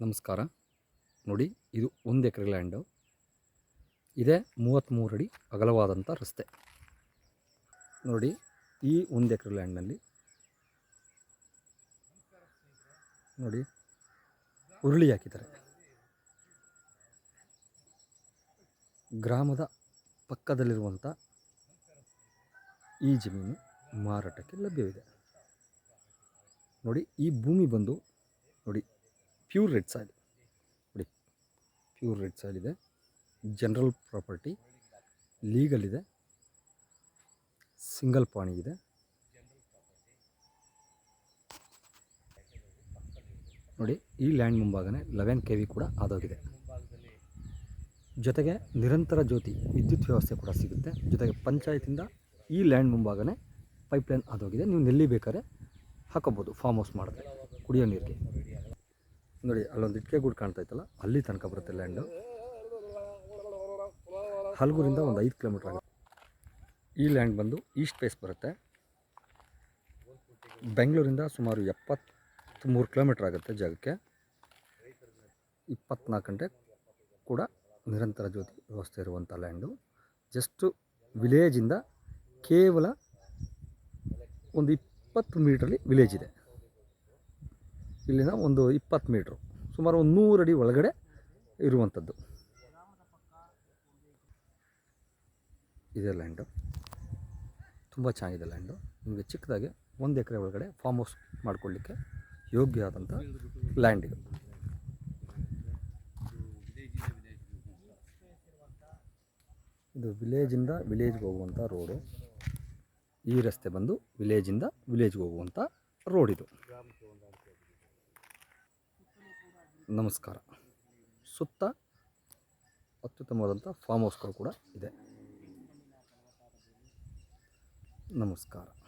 ನಮಸ್ಕಾರ. ನೋಡಿ, ಇದು ಒಂದು ಎಕರೆ ಲ್ಯಾಂಡು ಇದೇ ಮೂವತ್ತ್ಮೂರು ಅಡಿ ಅಗಲವಾದಂಥ ರಸ್ತೆ. ನೋಡಿ, ಈ ಒಂದು ಎಕರೆ ಲ್ಯಾಂಡ್ನಲ್ಲಿ ನೋಡಿ, ಉರುಳಿ ಹಾಕಿದ್ದಾರೆ. ಗ್ರಾಮದ ಪಕ್ಕದಲ್ಲಿರುವಂಥ ಈ ಜಮೀನು ಮಾರಾಟಕ್ಕೆ ಲಭ್ಯವಿದೆ. ನೋಡಿ, ಈ ಭೂಮಿ ಬಂದು ನೋಡಿ ಪ್ಯೂರ್ ರೆಡ್ ಸಾಯಿಲ್. ನೋಡಿ, ಪ್ಯೂರ್ ರೆಡ್ ಸಾಯಿಲ್ ಇದೆ. ಜನರಲ್ ಪ್ರಾಪರ್ಟಿ, ಲೀಗಲ್ ಇದೆ. ಸಿಂಗಲ್ ಪಾಣಿ ಇದೆ. ನೋಡಿ, ಈ ಲ್ಯಾಂಡ್ ಮುಂಭಾಗನೇ ಲೆವೆನ್ ಕೆ ವಿ ಕೂಡ ಆದೋಗಿದೆ. ಜೊತೆಗೆ ನಿರಂತರ ಜ್ಯೋತಿ ವಿದ್ಯುತ್ ವ್ಯವಸ್ಥೆ ಕೂಡ ಸಿಗುತ್ತೆ. ಜೊತೆಗೆ ಪಂಚಾಯತಿಂದ ಈ ಲ್ಯಾಂಡ್ ಮುಂಭಾಗನೇ ಪೈಪ್ಲೈನ್ ಆದೋಗಿದೆ. ನೀವು ನೆಲ್ಲಿ ಬೇಕಾದ್ರೆ ಹಾಕೋಬೋದು ಫಾರ್ಮ್ ಹೌಸ್ ಮಾಡಿದ್ರೆ ಕುಡಿಯೋ ನೀರಿಗೆ. ನೋಡಿ, ಅಲ್ಲೊಂದು ಇಟ್ಕೆ ಗೂಡು ಕಾಣ್ತಾ ಇತ್ತಲ್ಲ ಅಲ್ಲಿ ತನಕ ಬರುತ್ತೆ ಲ್ಯಾಂಡು ಹಲಗೂರಿಂದ ಒಂದು ಐದು ಕಿಲೋಮೀಟ್ರ್ ಆಗುತ್ತೆ. ಈ ಲ್ಯಾಂಡ್ ಬಂದು ಈಸ್ಟ್ ಫೇಸ್ ಬರುತ್ತೆ. ಬೆಂಗಳೂರಿಂದ ಸುಮಾರು ಎಪ್ಪತ್ತ್ಮೂರು ಕಿಲೋಮೀಟ್ರ್ ಆಗುತ್ತೆ ಜಾಗಕ್ಕೆ. ಇಪ್ಪತ್ನಾಲ್ಕು ಗಂಟೆ ಕೂಡ ನಿರಂತರ ಜ್ಯೋತಿ ವ್ಯವಸ್ಥೆ ಇರುವಂಥ ಲ್ಯಾಂಡು ಜಸ್ಟು ವಿಲೇಜಿಂದ ಕೇವಲ ಒಂದು ಇಪ್ಪತ್ತು ಮೀಟ್ರಲ್ಲಿ ವಿಲೇಜ್ ಇದೆ. ಇಲ್ಲಿಂದ ಒಂದು ಇಪ್ಪತ್ತು ಮೀಟ್ರು. ಸುಮಾರು ಒಂದು ನೂರು ಅಡಿ ಒಳಗಡೆ ಇರುವಂಥದ್ದು. ಇದೆ ಲ್ಯಾಂಡು. ತುಂಬ ಚೆನ್ನಾಗಿದೆ ಲ್ಯಾಂಡು. ನಿಮಗೆ ಚಿಕ್ಕದಾಗಿ ಒಂದು ಎಕರೆ ಒಳಗಡೆ ಫಾರ್ಮ್ ಹೌಸ್ ಮಾಡ್ಕೊಳ್ಳಿಕ್ಕೆ ಯೋಗ್ಯ ಆದಂಥ ಲ್ಯಾಂಡ್ ಇದು. ಇದು ವಿಲೇಜಿಂದ ವಿಲೇಜ್ಗೆ ಹೋಗುವಂಥ ರೋಡು. ಈ ರಸ್ತೆ ಬಂದು ವಿಲೇಜಿಂದ ವಿಲೇಜ್ಗೆ ಹೋಗುವಂಥ ರೋಡ್ ಇದು. ನಮಸ್ಕಾರ. ಸುತ್ತ ಅತ್ಯುತ್ತಮವಾದಂಥ ಫಾರ್ಮ್ ಹೌಸ್ಗಳು ಕೂಡ ಇದೆ. ನಮಸ್ಕಾರ.